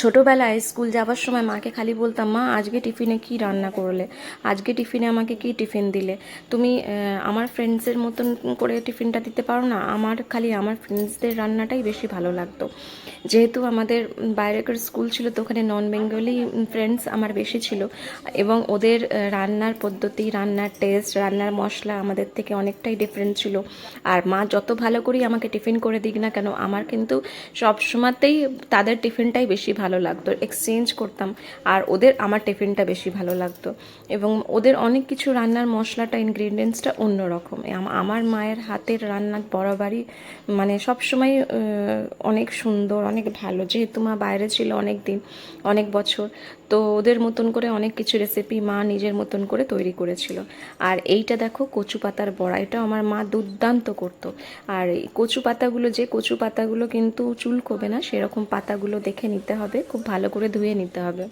ছোটোবেলায় স্কুল যাওয়ার সময় মাকে খালি বলতাম, মা, আজকে টিফিনে কি রান্না করলে? আজকে টিফিনে আমাকে কি টিফিন দিলে? তুমি আমার ফ্রেন্ডসের মতন করে টিফিনটা দিতে পারো না? আমার খালি আমার ফ্রেন্ডসদের রান্নাটাই বেশি ভালো লাগতো। যেহেতু আমাদের বাইরেকার স্কুল ছিল, তো ওখানে নন বেঙ্গলি ফ্রেন্ডস আমার বেশি ছিল। এবং ওদের রান্নার পদ্ধতি, রান্নার টেস্ট রান্নার মশলা আমাদের থেকে অনেকটাই ডিফারেন্ট ছিল। আর মা যত ভালো করেই আমাকে টিফিন করে দিক না কেন, আমার কিন্তু সব সময়তেই তাদের টিফিনটাই বেশি ভালো লাগতো এক্সচেঞ্জ করতাম, আর ওদের, আমার টিফিনটা বেশি ভালো লাগতো। এবং ওদের অনেক কিছু রান্নার মশলাটা ইনগ্রিডিয়েন্টসটা অন্যরকম। রকম আমার মায়ের হাতের রান্নার বরাবরই মানে সবসময় অনেক সুন্দর, অনেক ভালো। যেহেতু মা বাইরে ছিল অনেক দিন অনেক বছর তো ওদের মতন করে অনেক কিছু রেসিপি মা নিজের মতন করে তৈরি করেছিল। আর এইটা দেখো কচু পাতার বড়া, এটা আমার মা দুর্দান্ত করত। আর এই কচু পাতাগুলো, যে কচু পাতাগুলো কিন্তু চুলকোবে না, সেরকম পাতাগুলো দেখে নিতে হবে, খুব ভালো করে ধুয়ে নিতে হবে।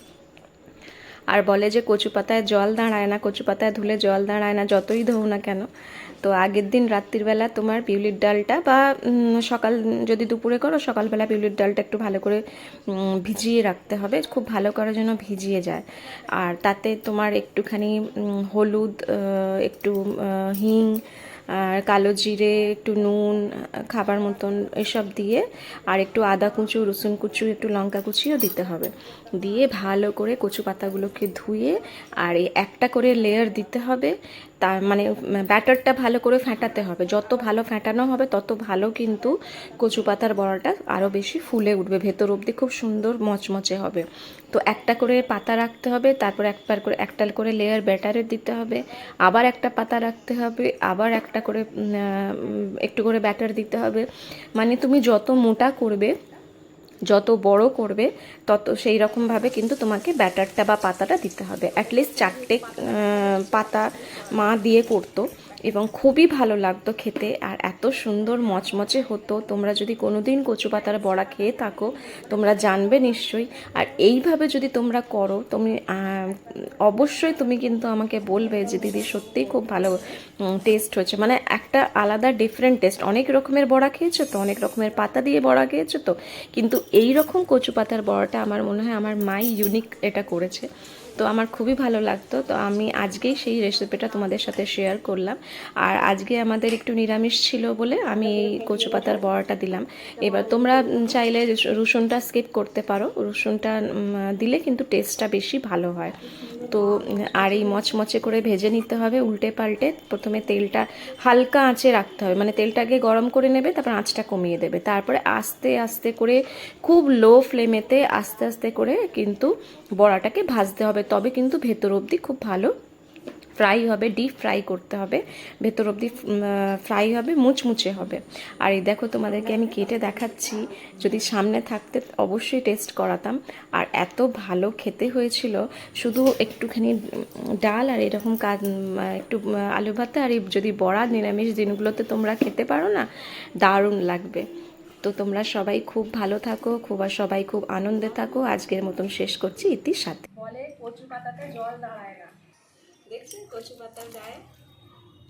আর বলে যে কচু পাতায় জল দাঁড়ায় না, কচু পাতায় ধুলে জল দাঁড়ায় না, যতই ধোও না কেন। তো আগের দিন রাত্রিবেলা তোমার পিউলির ডালটা বা সকাল যদি দুপুরে করো, সকালবেলা পিউলির ডালটা একটু ভালো করে ভিজিয়ে রাখতে হবে, খুব ভালো করার জন্য ভিজিয়ে যায়। আর তাতে তোমার একটুখানি হলুদ একটু হিং আর কালো জিরে, একটু নুন, খাবার মতন এসব দিয়ে আর একটু আদা কুচু, রসুন কুচু, একটু লঙ্কা কুচিও দিতে হবে। দিয়ে ভালো করে কচু পাতাগুলোকে ধুয়ে আর এই একটা করে লেয়ার দিতে হবে। তার মানে ব্যাটারটা ভালো করে ফেটাতে হবে। যত ভালো ফেটানো হবে, তত ভালো কিন্তু কচু পাতার বড়াটা আরও বেশি ফুলে উঠবে। ভেতর অবধি খুব সুন্দর মচমচে হবে। তো একটা করে পাতা রাখতে হবে, তারপর একবার করে, একটা করে লেয়ার ব্যাটারের দিতে হবে, আবার একটা পাতা রাখতে হবে, আবার একটা করে একটু করে ব্যাটার দিতে হবে। মানে তুমি যত মোটা করবে যত বড় করবে, তত সেই রকমভাবে কিন্তু তোমাকে ব্যাটারটা বা পাতাটা দিতে হবে। অ্যাটলিস্ট চারটে পাতা মা দিয়ে করতো। এবং খুবই ভালো লাগতো খেতে। আর এত সুন্দর মচমচে হতো। তোমরা যদি কোনোদিন কচু পাতার বড়া খেয়ে থাকো, তোমরা জানবে নিশ্চয়ই। আর এইভাবে যদি তোমরা করো, তুমি অবশ্যই তুমি কিন্তু আমাকে বলবে যে, দিদি, সত্যিই খুব ভালো টেস্ট হয়েছে। মানে একটা আলাদা ডিফারেন্ট টেস্ট অনেক রকমের বড়া খেয়েছো তো, অনেক রকমের পাতা দিয়ে বড়া খেয়েছো তো। কিন্তু এই রকম কচু পাতার বড়াটা আমার মনে হয় আমার মাই ইউনিক এটা করেছে। তো আমার খুবই ভালো লাগতো। তো আমি আজকেই সেই রেসিপিটা তোমাদের সাথে শেয়ার করলাম। আর আজকে আমাদের একটু নিরামিষ ছিল বলে আমি এই কচু পাতার বড়াটা দিলাম। এবার তোমরা চাইলে রসুনটা স্কিপ করতে পারো। রসুনটা দিলে কিন্তু টেস্টটা বেশি ভালো হয়। তো আর এই মচমচে করে ভেজে নিতে হবে উল্টে পাল্টে। প্রথমে তেলটা হালকা আঁচে রাখতে হবে। মানে তেলটাকে গরম করে নেবে, তারপর আঁচটা কমিয়ে দেবে। তারপরে আস্তে আস্তে করে, খুব লো ফ্লেমেতে আস্তে আস্তে করে কিন্তু বড়াটাকে ভাজতে হবে। তবে কিন্তু ভেতর অবধি খুব ভালো ফ্রাই হবে ডিপ ফ্রাই করতে হবে। ভেতর অবধি ফ্রাই হবে, মুচমুচে হবে। আর এই দেখো তোমাদেরকে আমি কেটে দেখাচ্ছি। যদি সামনে থাকতে অবশ্যই টেস্ট করাতাম। আর এত ভালো খেতে হয়েছিল, শুধু একটুখানি ডাল আর এরকম কাজ একটু আলু ভাতে আর যদি বড়া, নিরামিষ দিনগুলোতে তোমরা খেতে পারো না, দারুণ লাগবে। তো তোমরা সবাই খুব ভালো থাকো, খুব, আর সবাই খুব আনন্দে থাকো। আজকের মতন শেষ করছি ইতির সাথে। বলে কচু পাতাতে জল দাঁড়ায় না। দেখছেন কচু পাতার গায়ে